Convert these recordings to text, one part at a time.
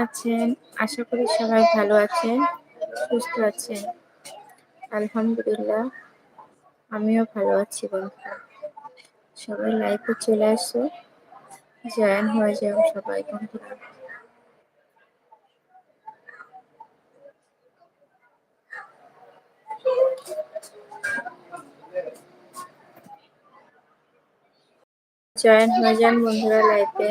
আছেন? আশা করি সবাই ভালো আছেন, সুস্থ আছেন। আলহামদুলিল্লাহ, আমিও ভালো আছি বন্ধুরা। সবাই লাইফে চলে আসো। জয়েন হয়ে যাও সবাই বন্ধুরা। জয়েন হয়ে যান বন্ধুরা লাইফে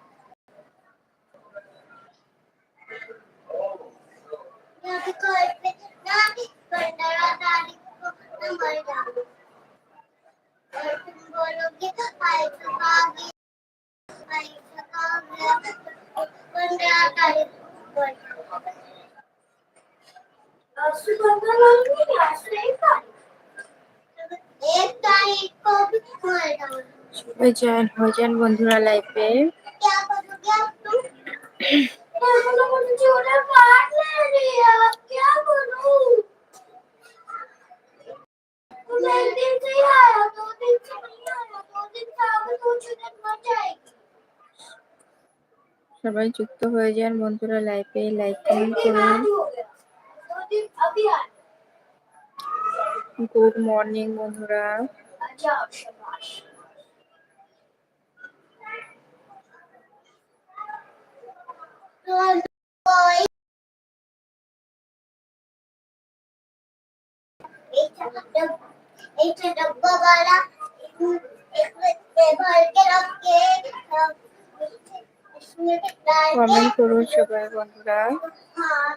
সবাই জয়েন হয়ে যান বন্ধুরা লাইফে। সবাই যুক্ত হয়ে যান বন্ধুরা লাইফে, লাইক কমেন্ট করুন। গুড মর্নিং বন্ধুরা। আচ্ছা, এইটা ডব্বা বলা কমেন্ট করুন সবাই বন্ধুরা। হ্যাঁ,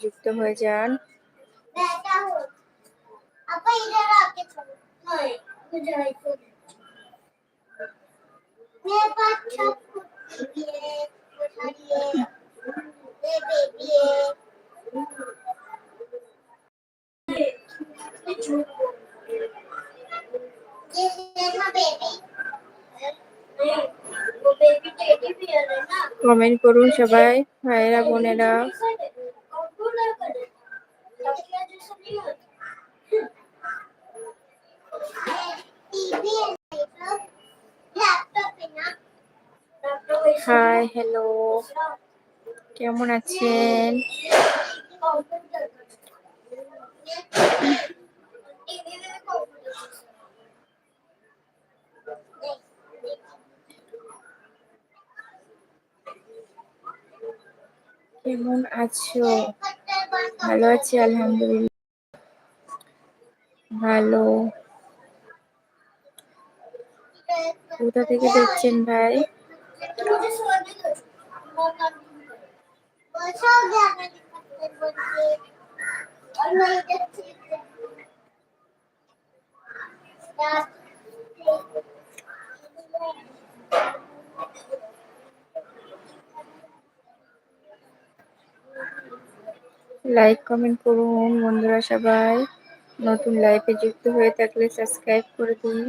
যুক্ত হয়ে যান। কমেন্ট করুন সবাই ভাইয়েরা বোনেরা। হাই হ্যালো কেমন আছেন? কেমন আছো? ভালো আছি আলহামদুলিল্লাহ। ভালো। কোথা থেকে দেখছেন ভাই? লাইক কমেন্ট করুন বন্ধুরা সবাই। নতুন লাইফে যুক্ত হয়ে থাকলে সাবস্ক্রাইব করে দিন।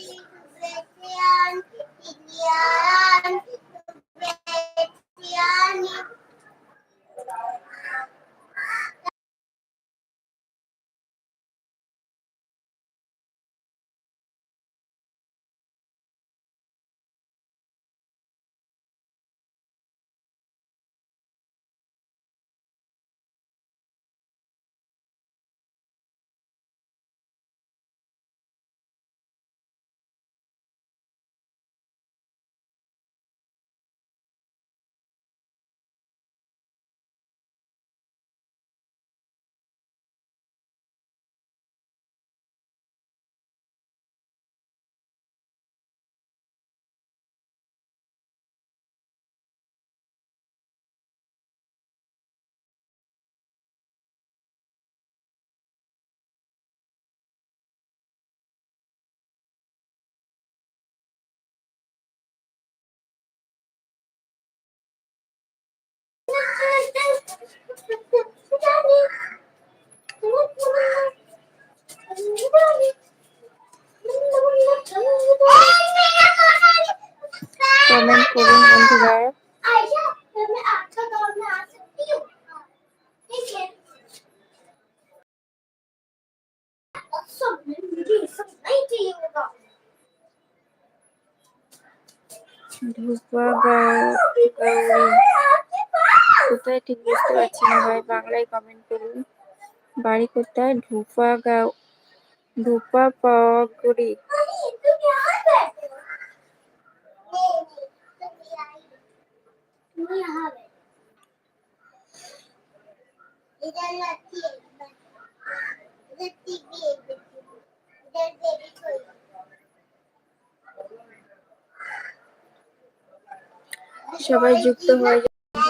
কমেন্ট করুন বন্ধুরা ধোপা গাউরি কোথায় ঠিক বুঝতে পারছি না, ভাই। বাংলায় কমেন্ট করুন। বাড়ি কোথায়? ধুপাগাঁও ধুপা পাওয়াগুড়ি সবাই যুক্ত হয়ে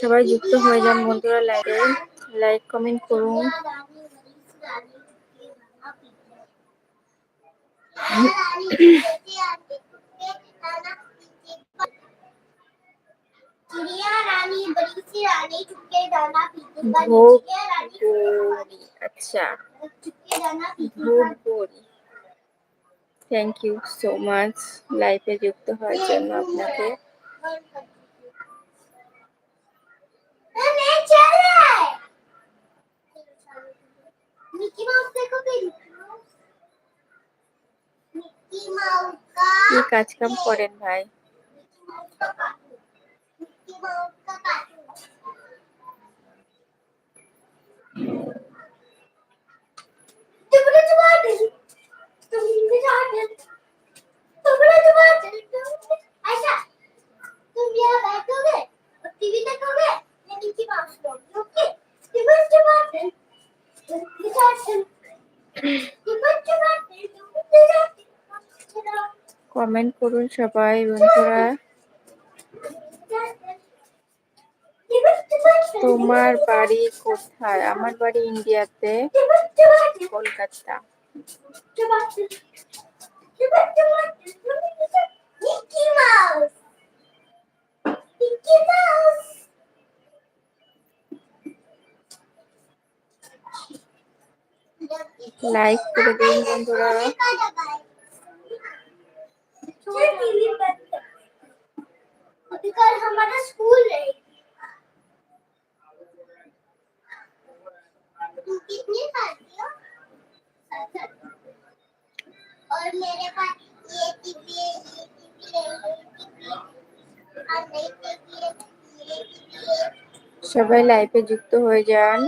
সবাই যুক্ত হয়ে যান বন্ধুরা লাইভে লাইক কমেন্ট করুন चिड़िया रानी बड़ी থ্যাংক ইউ সো মাচ লাইফে যুক্ত হওয়ার জন্য আপনাকে। কি? কাজ কাম করেন ভাই? টিভিতে করবে করবে ওকে টিভিতে করবে কমেন্ট করুন সবাই বন্ধুরা। তোমার বাড়ি কোথায়? আমার বাড়ি ইন্ডিয়াতে Kolkata. Mouse. Mickey Mouse. Like করে দিন বন্ধুরা टीवी बंद कर अभी कल हमारा स्कूल है तुम कितनी खाती हो और मेरे पास ये टीवी है ये टीवी है ये टीवी সবাই লাইফে যুক্ত হয়ে যান।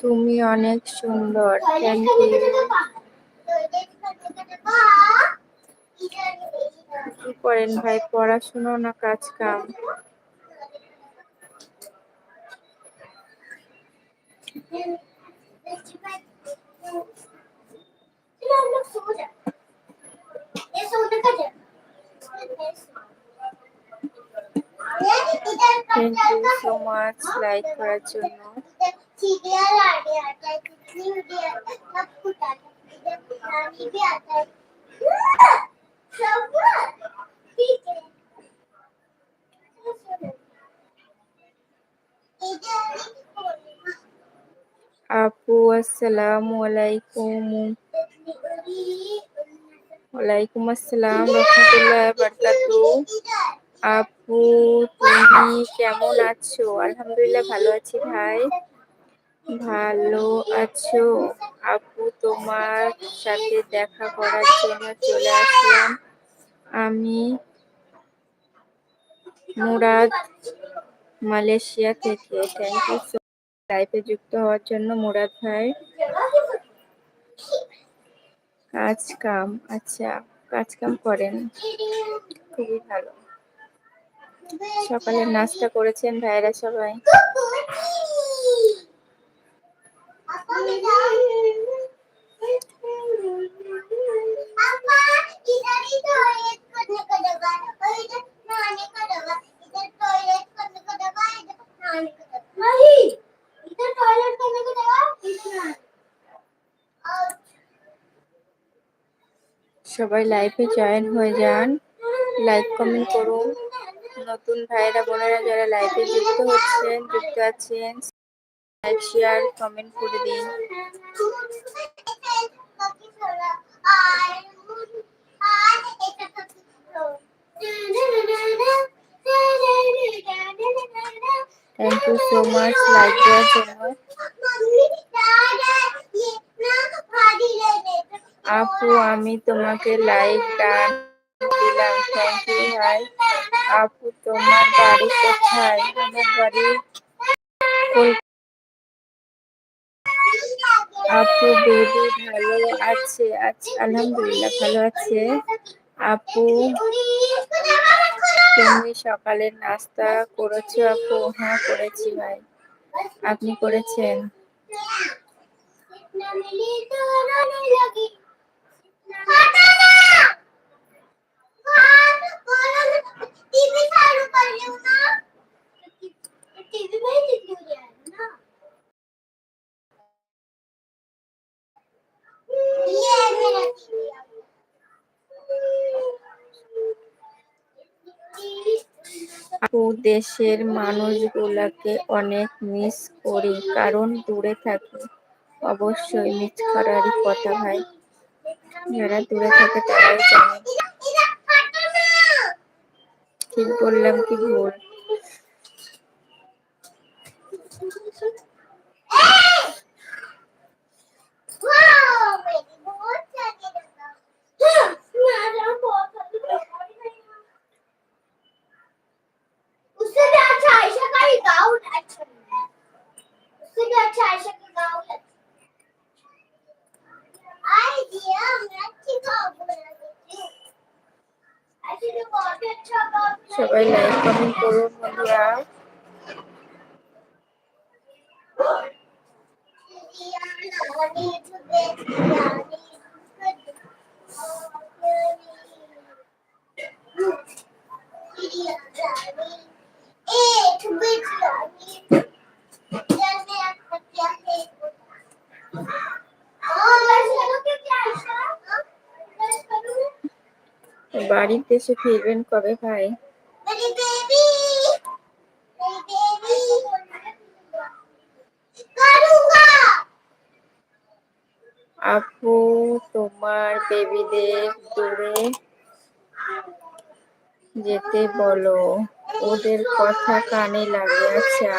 তুমি অনেক সুন্দর ইউ কি করেন ভাই? পড়াশুনো না কাজ কাম? Thank you. Thank you so much, like for a journal. Apu, assalamu alaikum. ওয়ালাইকুম আসসালাম, রহমতুল্লাহ বারকাতু। আপু, তুমি কেমন আছো? আলহামদুলিল্লাহ ভালো আছি ভাই। ভালো আছো? আপু, তোমার সাথে দেখা করার জন্য চলে আসলাম। আমি মুরাদ, মালয়েশিয়া থেকে। থ্যাংক ইউ সো লাইফে যুক্ত হওয়ার জন্য মুরাদ ভাই। কাজ কাম আচ্ছা কাজ কাম করেন। খুবই ভালো। সকালে নাস্তা করেছেন ভাইরা সবাই। আপা সবাই লাইভে জয়েন হয়ে যান। লাইক কমেন্ট করুন। নতুন ভাইরা, বোনেরা যারা লাইভে যুক্ত হচ্ছেন, যুক্ত আছেন লাইক শেয়ার কমেন্ট করে দিন। Thank you so much like দেওয়ার জন্য। আপু, আমি তোমাকে লাইক ডান দিলাম। থ্যাংক ইউ হাই আপু, তোমার বাড়ি কোথায়? আমার বাড়ি আপু, বেবি ভালো আছে? আচ্ছা আলহামদুলিল্লাহ ভালো আছে। আপু, তুমি সকালের নাস্তা করেছ আপু? হ্যাঁ করেছি ভাই। আপনি করেছেন? আপু দেশের মানুষগুলাকে অনেক মিস করি কারণ দূরে থাকি। অবশ্যই মিস করারই কথা ভাই। যারা দূরে থাকে তারাই জানে ঠিক বললাম কি ভুল उससे भी अच्छा आयशा का ही गाउन अच्छा है उससे भी अच्छा आयशा का गाउन সবাই লাইক কমেন্ট করুন বন্ধুরা Yeah, I need to get, I need to get. বাড়ির দেশে ফিরবেন কবে ভাই? আপু তোমার বেবিদের দূরে যেতে বলো। ওদের কথা কানে লাগে আচ্ছা।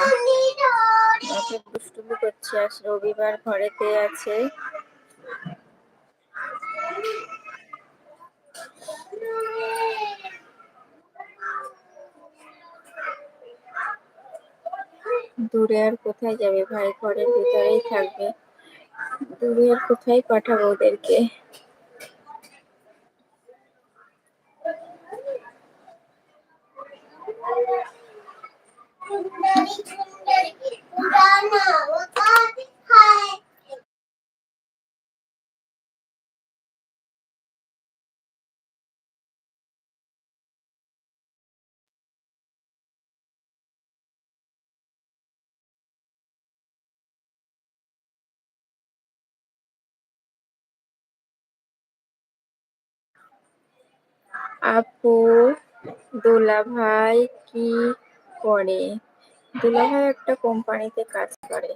দুষ্টুমি করছে আজ রবিবার ঘরেতে আছে। দূরে আর কোথায় যাবে? ভাই ঘরের ভিতরেই থাকবে। দূরে আর কোথায় পাঠাবো ওদেরকে? আপু দোলা ভাই কি করে? দোলা ভাই একটা কোম্পানিতে কাজ করে।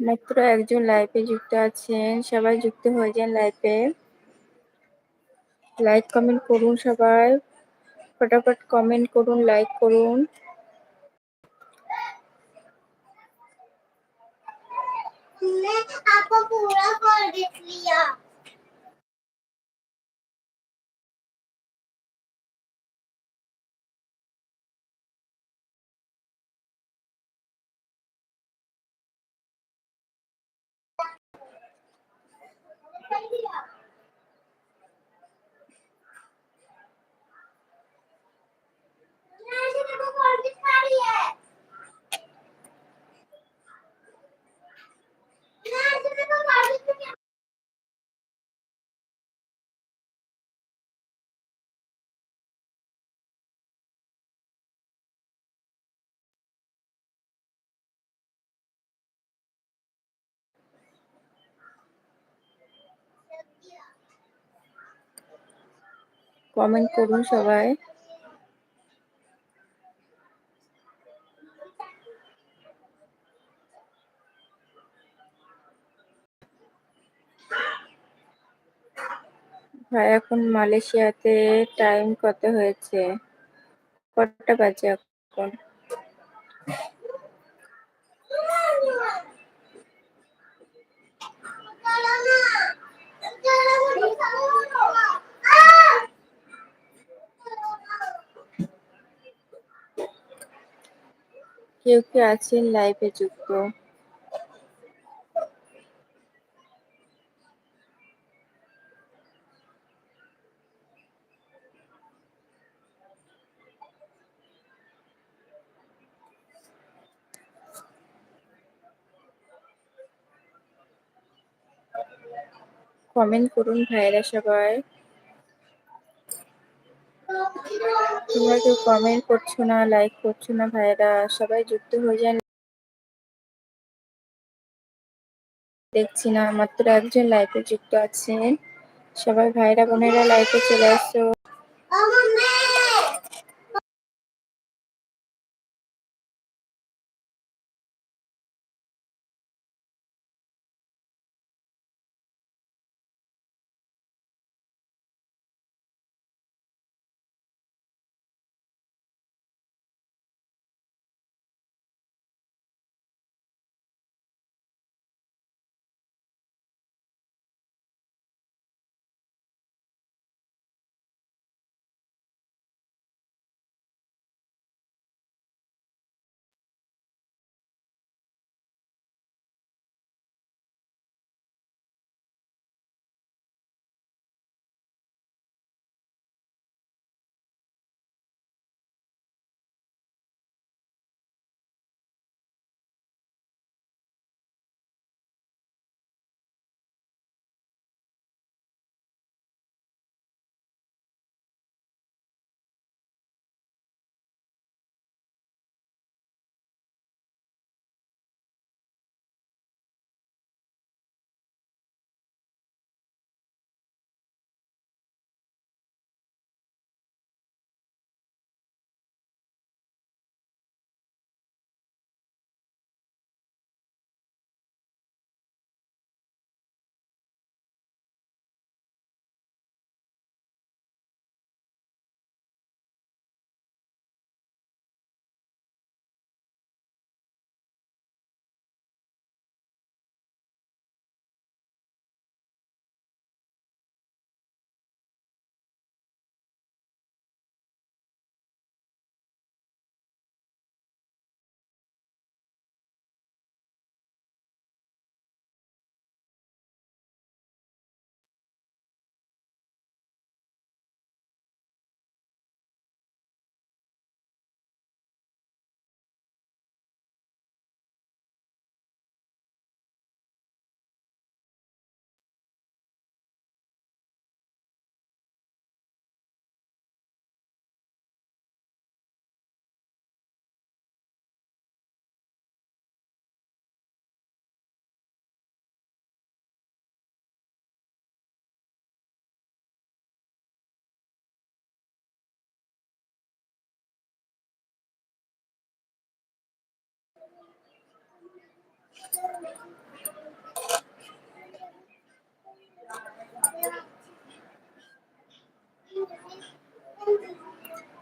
মাত্র একজন লাইভে যুক্ত আছেন। সবাই যুক্ত হয়ে যান লাইভে। লাইক, কমেন্ট করুন সবাই। ফটাফট কমেন্ট করুন লাইক করুন। কমেন্ট করুন সবাই। ভাই এখন মালয়েশিয়াতে টাইম কত হয়েছে? কটা বাজে এখন? কেউ কি আছেন লাইভে যুক্ত? কমেন্ট করুন ভাইরা সবাই। তোমরা কেউ কমেন্ট করছ না লাইক করছ না ভাইরা সবাই যুক্ত হয়ে যান। দেখছি না, মাত্র একজন লাইভে যুক্ত আছেন। সবাই ভাইরা বোনেরা লাইভে চলে আসো।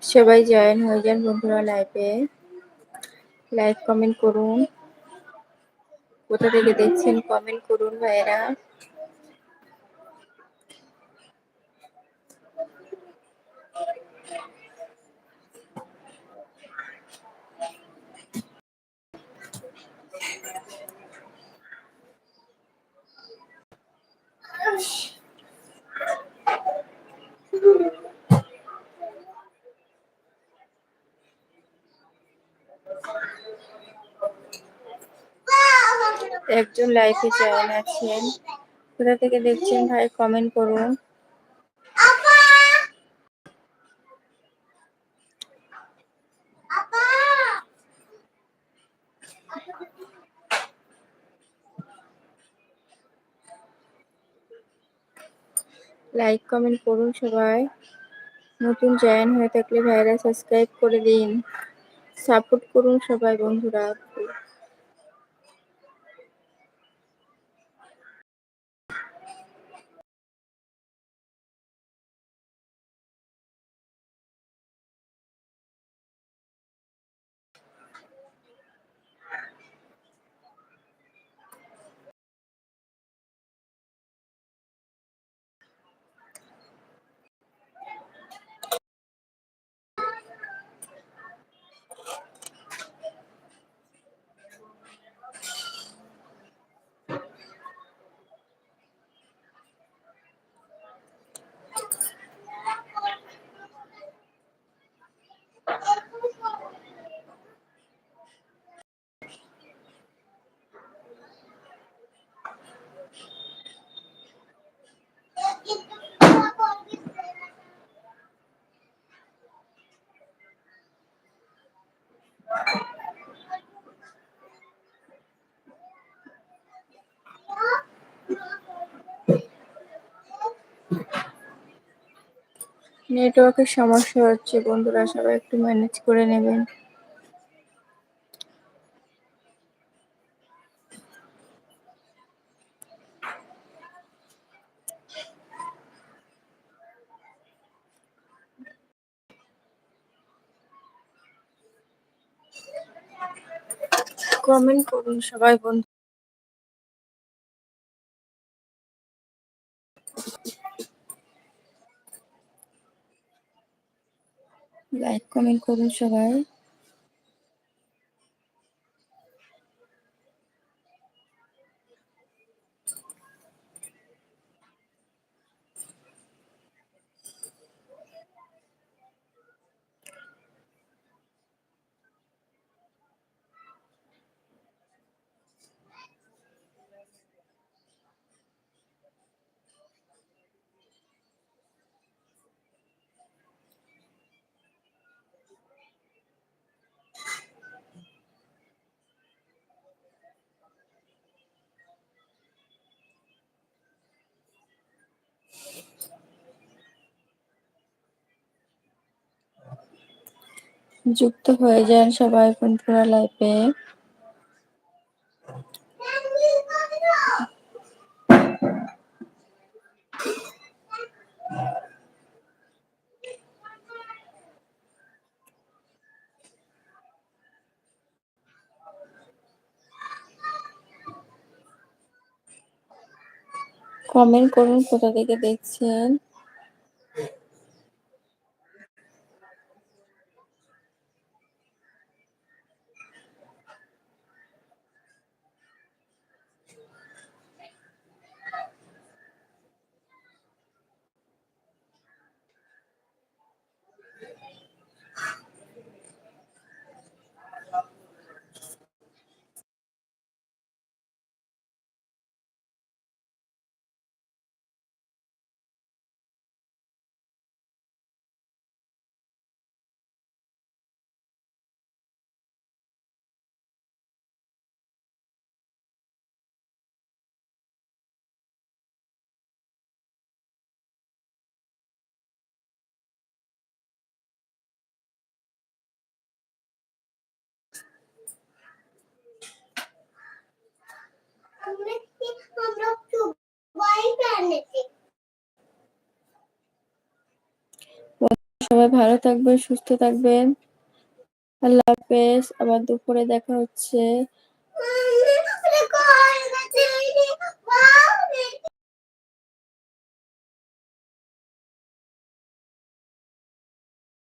সবাই জয়েন হয়ে যান বন্ধুরা লাইভে লাইক কমেন্ট করুন। কোথা থেকে দেখছেন কমেন্ট করুন ভাইয়েরা। একজন লাইফে জয়েন আছেন। কোথা থেকে দেখছেন ভাই? কমেন্ট করুন। লাইক কমেন্ট করুন সবাই। নতুন জয়েন হয়ে থাকলে ভাইরা সাবস্ক্রাইব করে দিন। সাপোর্ট করুন সবাই বন্ধুরা। নেটওয়ার্কের সমস্যা হচ্ছে বন্ধুরা সবাই একটু ম্যানেজ করে নেবেন। কমেন্ট করুন সবাই বন্ধু। লাইক কমেন্ট করুন সবাই। যুক্ত হয়ে যান সবাই বন্ধুরা লাইভে কমেন্ট করুন কোথা থেকে দেখছেন। সবাই ভালো থাকবেন সুস্থ থাকবেন। আল্লাহ হাফেজ আবার দুপুরে দেখা হচ্ছে।